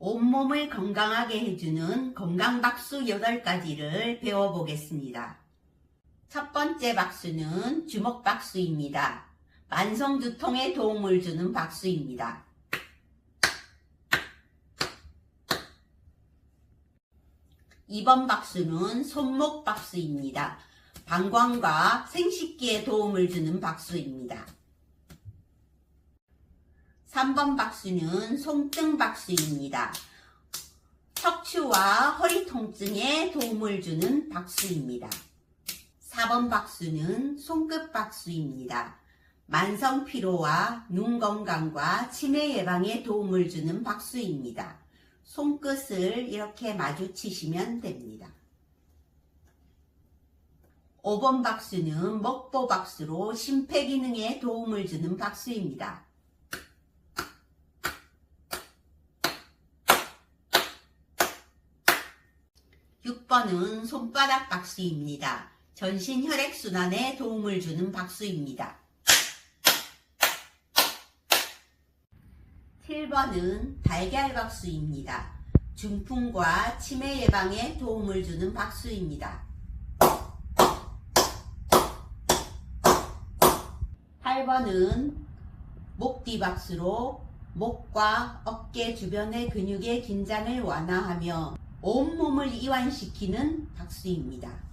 온몸을 건강하게 해주는 건강박수 8가지를 배워보겠습니다. 첫 번째 박수는 주먹박수입니다. 만성두통에 도움을 주는 박수입니다. 이번 박수는 손목 박수입니다. 방광과 생식기에 도움을 주는 박수입니다. 3번 박수는 손등 박수입니다. 척추와 허리 통증에 도움을 주는 박수입니다. 4번 박수는 손끝 박수입니다. 만성 피로와 눈 건강과 치매 예방에 도움을 주는 박수입니다. 손끝을 이렇게 마주치시면 됩니다. 5번 박수는 먹보 박수로 심폐기능에 도움을 주는 박수입니다. 6번은 손바닥 박수입니다. 전신 혈액순환에 도움을 주는 박수입니다. 7번은 달걀 박수입니다. 중풍과 치매 예방에 도움을 주는 박수입니다. 8번은 목 뒤 박수로 목과 어깨 주변의 근육의 긴장을 완화하며 온몸을 이완시키는 박수입니다.